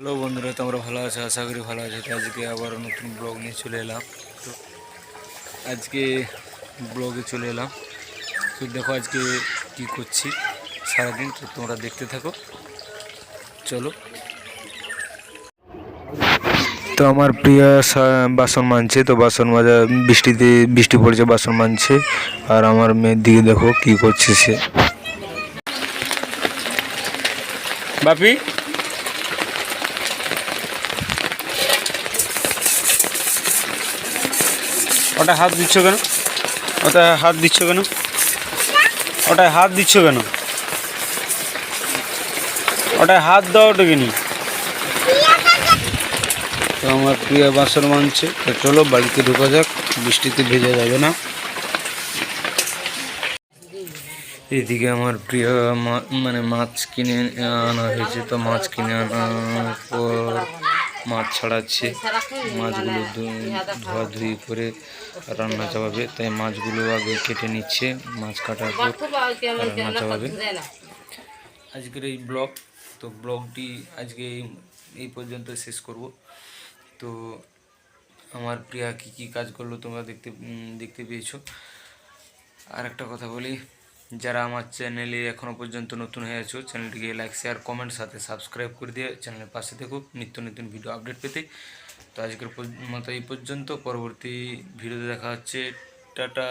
Hello বন্ধুরা, তোমরা ভালো আছো? আশা করি ভালো আছো। তো আজকে আবার নতুন ব্লগ নিয়ে চলে এলাম। তো আজকে ব্লগে চলে এলাম। তো দেখো আজকে কি করছি সারাদিন, তো তোমরা দেখতে থাকো। চলো। তো আমার প্রিয় বাসন মানছে। তো বাসন মাজা, বৃষ্টিতে, বৃষ্টি পড়ছে, বাসন মানছে। আর আমার মেয়ের দিকে দেখো কি করছে সে। বাপি? ওটা হাত দিচ্ছ কেন? ওটা হাত দিচ্ছ কেন? ওটায় হাত দিচ্ছ কেন? ওটায় হাত দাও ওটাকে নি তো আমার প্রিয় বাসন মানছে। তো চলো বাড়িতে ঢোকা যাক, বৃষ্টিতে ভেজা যাবে না। এদিকে আমার প্রিয় মানে মাছ কিনে আনা হয়েছে। তো মাছ কিনে আনার পর মাছ ছাড়াচ্ছে। মাছগুলো ধোয়াধুয়ি করে রান্না চাপাবে তাই মাছগুলো আগে কেটে নিচ্ছে। মাছ কাটার পর রান্না চাপাবে আজকের এই ব্লগ, তো ব্লগটি আজকে এই- এই পর্যন্ত শেষ করব। তো আমার প্রিয়া কী কী কাজ করল তোমরা দেখতে দেখতে পেয়েছ। আর একটা কথা বলি যারা আমার চ্যানেলে এখনও পর্যন্ত নতুন হয়ে আছো চ্যানেলটিকে লাইক শেয়ার কমেন্ট সাথে সাবস্ক্রাইব করে দিয়ে চ্যানেলের পাশে দেখো, নিত্য নতুন ভিডিও আপডেট পেতে। তো আজকের মতো এই পর্যন্ত। পরবর্তী ভিডিওতে দেখা হচ্ছে। টাটা!